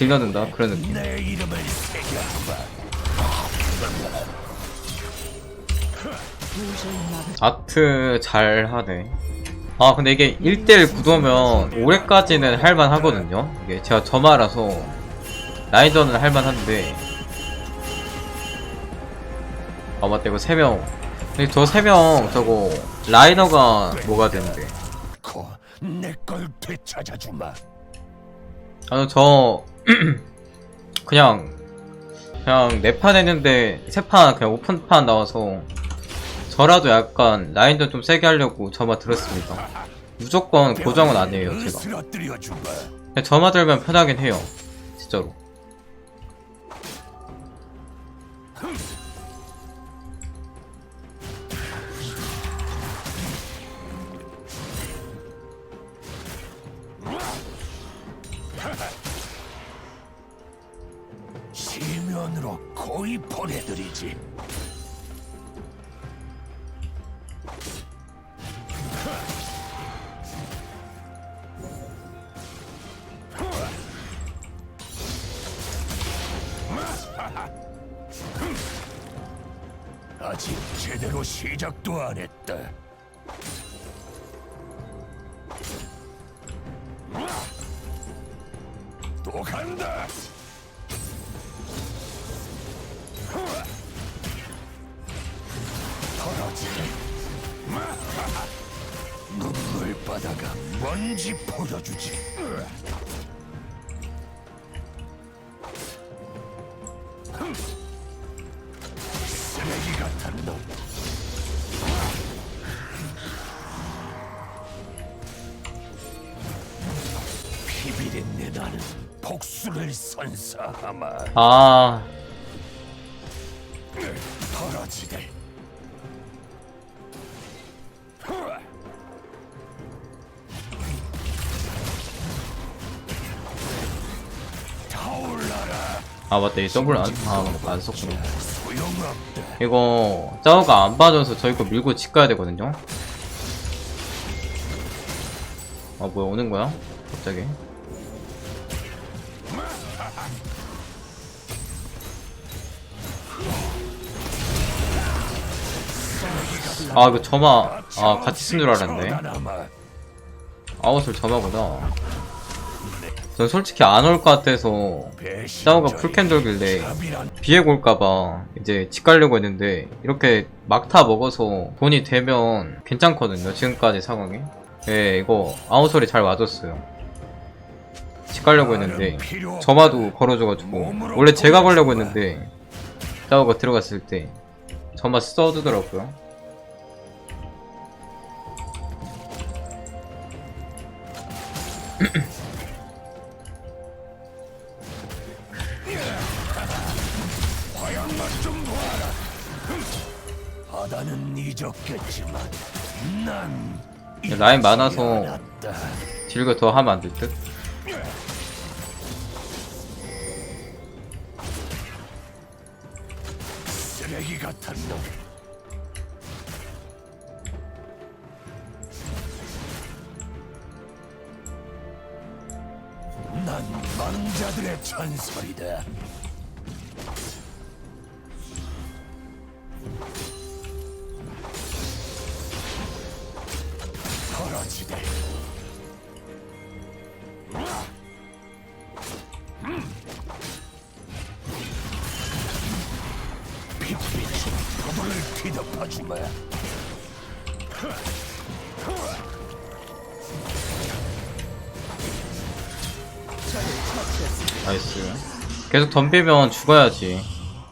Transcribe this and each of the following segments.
질러낸다? 그런 느낌. 아트 잘 하네. 아 근데 이게 1대1 구도면 올해까지는 할만 하거든요. 이게 제가 점화라서 라이더는 할만 한데. 아 맞다. 이거 3명. 근데 저 3명 저거 라이너가 뭐가 되는데 내걸 되찾아주마. 아니 저 그냥 그냥 네 판 했는데 세 판 그냥 오픈판 나와서 저라도 약간 라인도 좀 세게 하려고 점화 들었습니다. 무조건 고정은 아니에요 제가. 점화 들면 편하긴 해요 진짜로 아직 제대로 시작도 안 했다. 또 간다. 털어지네. 눈물바다가 뭔지 보여주지. 쓰레기 같은 놈. 피비린내 나는 복수를 선사하마. 아. 타올라라. 아 맞다 이 더블 안, 아, 안 썼구나. 이거 짜오가 안 빠져서 저희 거 밀고 집 가야 되거든요 아 뭐야 오는 거야? 갑자기 아 이거 점화 아 같이 쓴 줄 알았네. 아웃을 점화구나 전 솔직히 안 올 것 같아서 짜오가 풀캔 돌길래 비에 올까봐 이제 집 가려고 했는데 이렇게 막타 먹어서 돈이 되면 괜찮거든요 지금까지 상황이. 예 이거 아웃 소리 잘 맞았어요. 집 가려고 했는데 점화도 걸어줘가지고 원래 제가 걸려고 했는데 짜오가 들어갔을 때 점화 써두더라고요 잊었겠지만 난 라인 많아서. 딜거 더 하면 안 될 듯? 쓰레기 같은 놈. 난 망자들의 전설이다. 계속 덤비면 죽어야지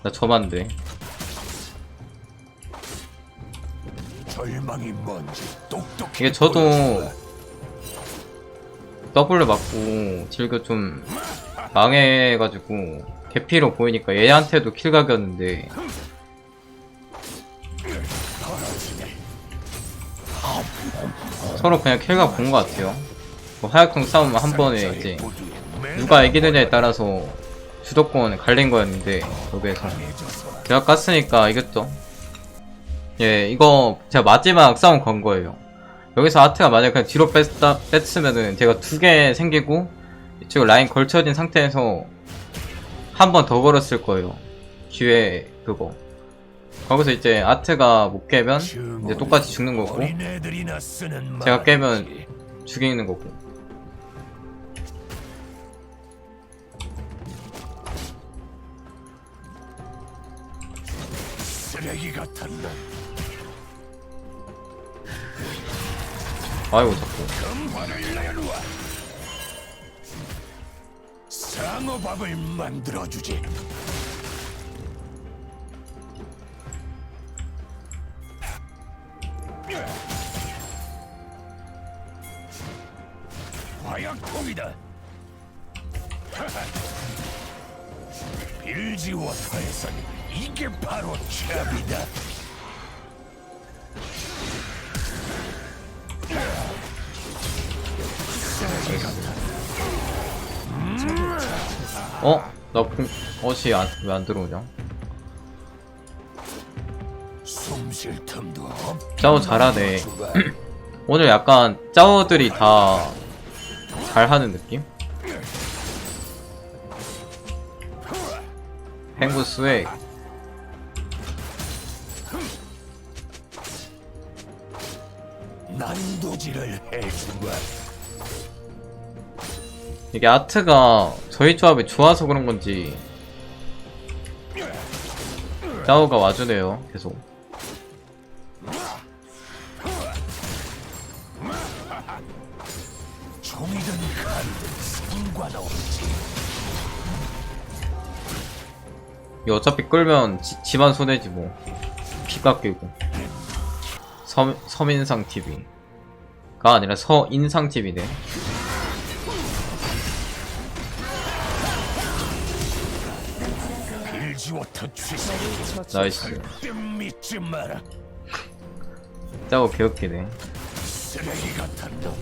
나 저만데 이게 저도. W 맞고 딜교 좀 망해가지고 개피로 보이니까 얘한테도 킬각이었는데. 서로 그냥 킬각 본 것 같아요 뭐 하약통 싸움 한 번에 이제 누가 이기느냐에 따라서 주도권 갈린 거였는데 여기에서 제가 깠으니까 이겼죠 예 이거 제가 마지막 싸움 건 거예요 여기서 아트가 만약 그냥 뒤로 뺐다, 뺐으면은 제가 두 개 생기고 이쪽 라인 걸쳐진 상태에서 한 번 더 걸었을 거예요. 기회 그거. 거기서 이제 아트가 못 깨면 이제 똑같이 죽는 거고 제가 깨면. 죽이는 거고. 쓰레기 같은 놈. 아이고 자꾸. 금화를 내놓아. 상어밥을 만들어 주지 나 공, 어시 안, 왜 안 들어오냐? 숨쉴 틈도 없. 짜오 잘하네. 오늘 약간 짜오들이 다 잘하는 느낌? 행구 스웩 난도질을 해주마. 이게 아트가 저희 조합이 좋아서 그런 건지 짜오가 와주네요 계속. 이 어차피 끌면 지, 집안 손해지 뭐. 피가 끼고. 서, 서민상 TV가 아니라 서인상 TV네 나이스 믿지 마라. 짜오 개웃기네 쓰레기 같은 놈.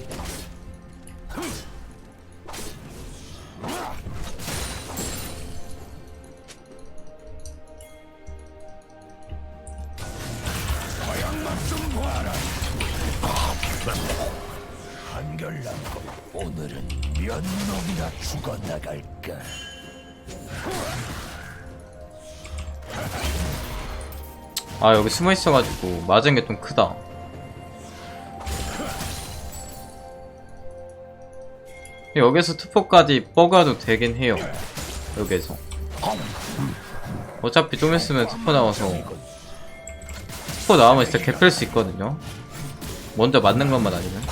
화양만 좀 봐라. 한결남고 오늘은 몇 놈이나 죽어나갈까. 아 여기 숨어 있어가지고 맞은 게 좀 크다. 여기서 투포까지 뻐가도 되긴 해요. 여기서. 어차피 좀 있으면 투포 나와서 투포 나오면 진짜 개펼 수 있거든요. 먼저 맞는 것만 아니면.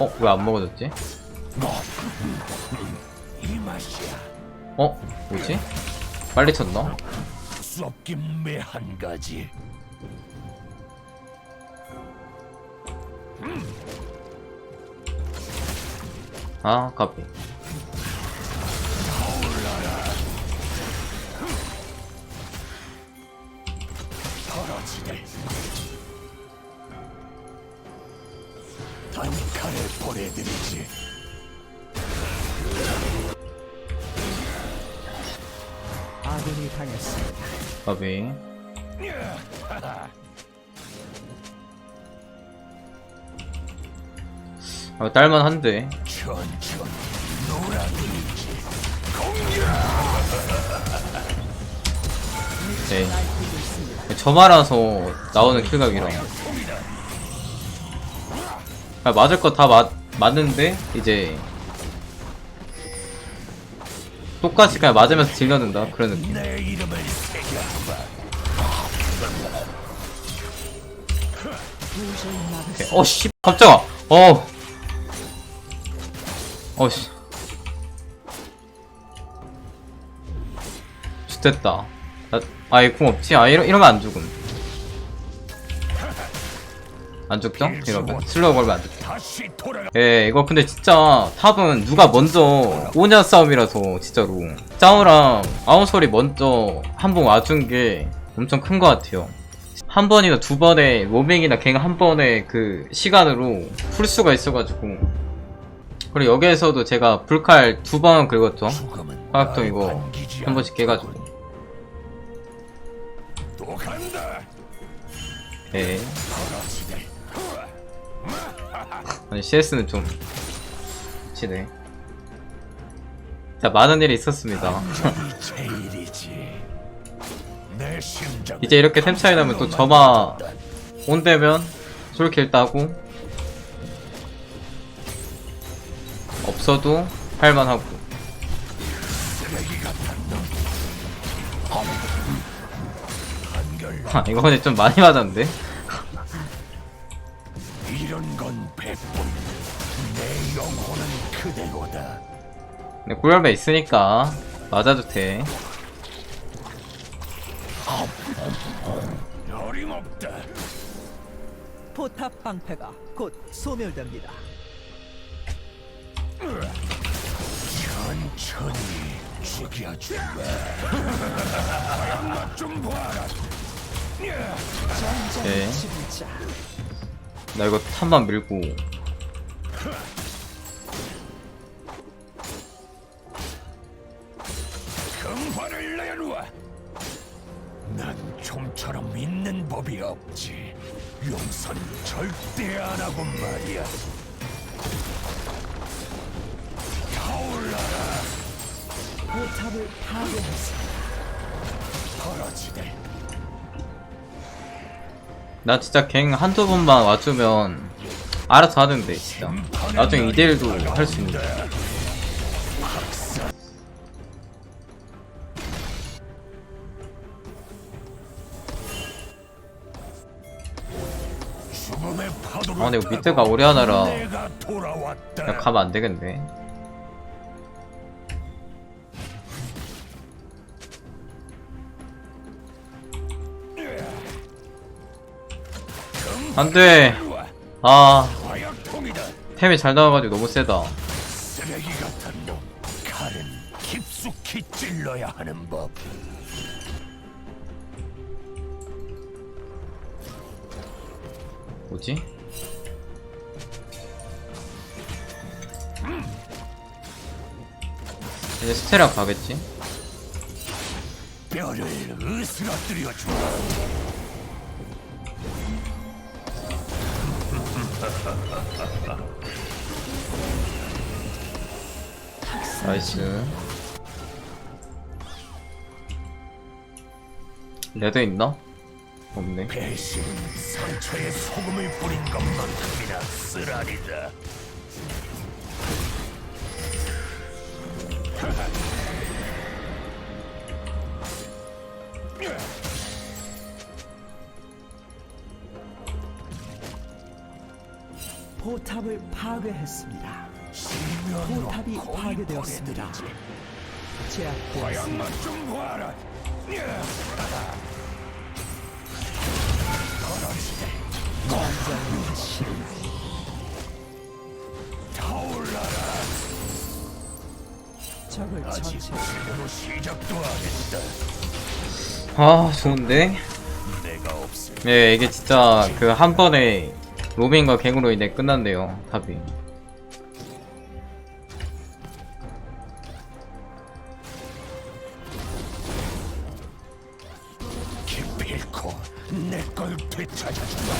어? 왜 안 먹어졌지? 어? 뭐지? 빨리 쳤나? 수 없긴 매한 가지. 아, 까비. 단칼에 보내드리지. 아군이 당했습니다. 까비. 아, 딸만한데. 천천히 놀아드리지. 네. 저마라서 나오는 킬각이라. 아, 맞을 거다 맞, 맞는데, 이제. 똑같이 그냥 맞으면서 딜러는다. 그런 느낌. 내 이름을 새겨봐. 오케이. 어, 씨. 깜짝아. 어. 어, 씨. 죽됐다. 나, 아이, 궁 없지? 아, 이러, 이러면 안 죽음. 안 죽죠? 이러면. 슬로우 걸면 안 죽죠. 예, 이거 근데 진짜 탑은 누가 먼저 오냐 싸움이라서 진짜로 짜오랑 아웃솔이 먼저 한 번 와준 게 엄청 큰 것 같아요. 한 번이나 두 번의 로밍이나 갱한 번의 그 시간으로 풀 수가 있어가지고 그리고 여기에서도 제가 불칼 두 번 긁었죠. 나를 이거 한 번씩 깨가지고. 예. 아니 CS는 좀 치네. 자 많은 일이 있었습니다. 이제 이렇게 템 차이 나면 또 점화 온대면 솔킬 따고 없어도 할만하고 하, 이거 근데 좀 많이 맞았는데? 이런 건 백분. 내 영혼은 그대로다. 근데 꿀열배 있으니까 맞아도 돼 어림없다. 포탑 방패가 곧 소멸됩니다. 천천히 죽여준다. 맛좀 봐라. 예. 진짜 나 이거 탑만 밀고 금화를 내놓아. 난 좀처럼 있는 법이 없지. 용선 절대 안 하고 말이야. 타올라라, 포탑을 파괴했습니다. 벌어지네. 나 진짜 갱 한두 번만 와주면 알아서 하는데 진짜 나중에 2대1도 할수 죽음의 파도를 아, 근데 이거 밑에가 내가 돌아왔다. 그냥 가면 안 되겠네 안돼. 아. 템이 잘 나와가지고 너무 세다 쓰레기 같은 놈. 칼은 깊숙이 찔러야 하는 법. 뭐지? 이제 스테라 가겠지? 뼈를 으스러뜨려 줘. 나이스 레드 있나? 없네 배신은 상처에 소금을 뿌린 것만큼이나 쓰라리다. 포탑을 파괴했습니다. 포탑이 파괴되었습니다. 제압되었습니다. 화양만 좀 봐라. 완전하시 타올라라. 적을 아직 처치. 제대로 시작도 안 했다. 아 좋은데? 내가 없을 네 이게 진짜 그 한 번에 로빈과 갱으로 인해 끝난대요 탑이 기필코 내걸 되찾아주마.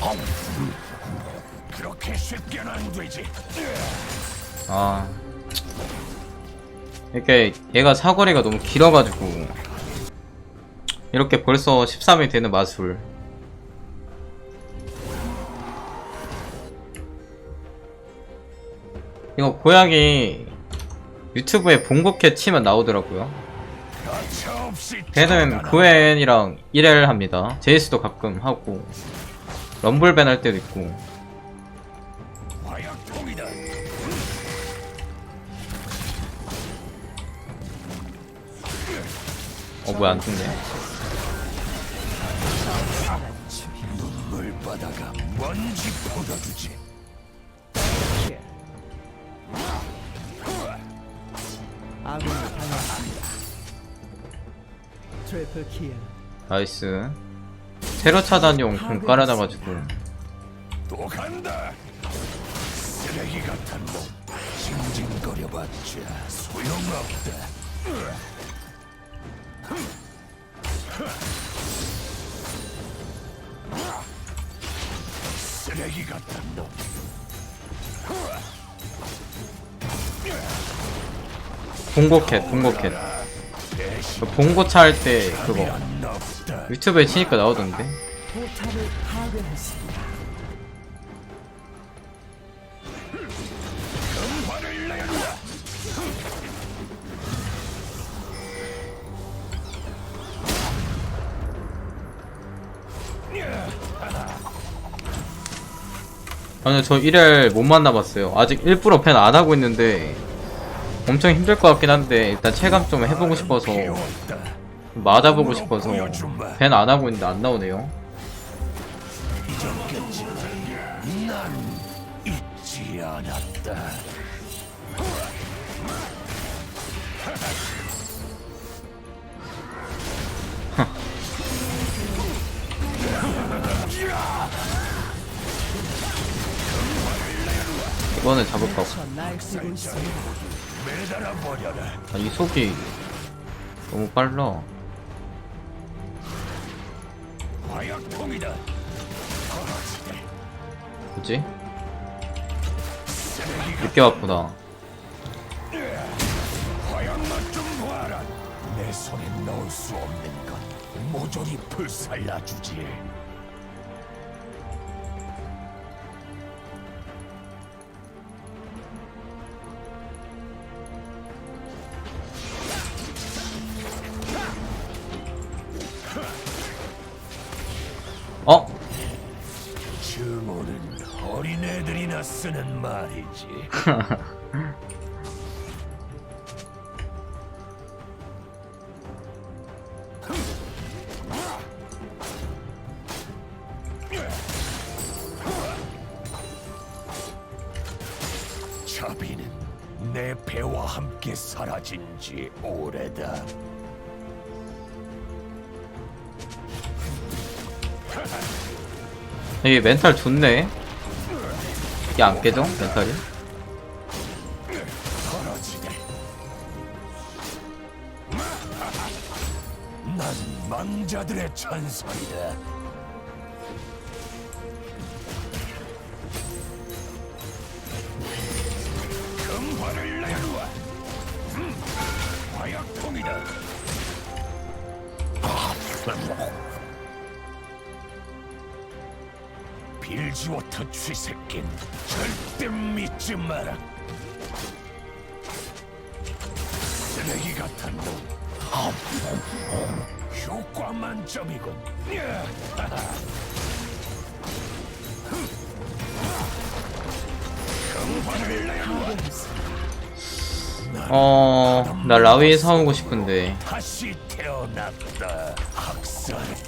어. 그렇게 쉽게는 안 되지. 아 이렇게 얘가 사거리가 너무 길어가지고 이렇게 벌써 13이 되는 마술 이거 고양이 유튜브에 봉고캐 치면 나오더라고요 걔는. 그웬이랑 1회 합니다 제이스도 가끔 하고 럼블밴 할 때도 있고. 어 뭐야 안 죽네 물바다가 먼지 퍼져주지. 나이스. 세로 차단이 엄청 깔아놔가지고. 쓰레기 같은 몸. 징징거려봤자 소용없다. 쓰레기 같은 몸. 봉고캣 봉고캣 그 봉고차 할 때 그거. 유튜브에 치니까 나오던데. 아니 저 1회 못 만나봤어요 아직 1%팬 안 하고 있는데 엄청 힘들 것 같긴 한데 일단 체감 좀 해보고 싶어서. 맞아보고 싶어서 보여주마. 팬안 하고 있는데 안 나오네요. 이거는 있습니다. 매달 아 이 속이 너무 빨라 화약통이다. 뭐지? 늦게 왔구나 화약만 좀 봐라. 내 손에 넣을 수 없는 것 모조리 불살라 주지. 쓰는 말이지. 자비는 내 배와 함께 사라진 지 오래다. 이게 멘탈 좋네 이게 안 깨져? 멘탈이? 난 망자들의 전설이다. 금화를 내놓아. 음, 화약통이다. 빌지워터 쥐새낀 절대 믿지 마라. 쓰레기 같은 놈. 효과 만점이군. 내놓아. 어... 나 라위 사오고 싶은데 다시 태어났다. 학살.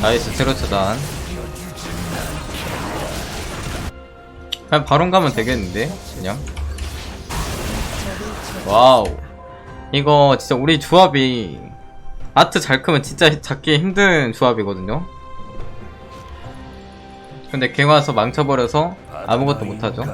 나이스 트로트단. 그냥 바론 가면 되겠는데 그냥? 와우. 이거 진짜 우리 조합이 아트 잘 크면 진짜 잡기 힘든 조합이거든요? 근데 갱 와서 망쳐버려서 아무것도 못하죠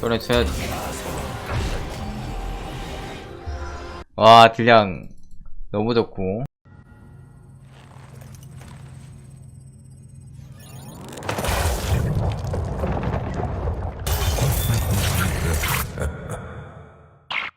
소리 쳐야지. 와 딜량 너무 좋고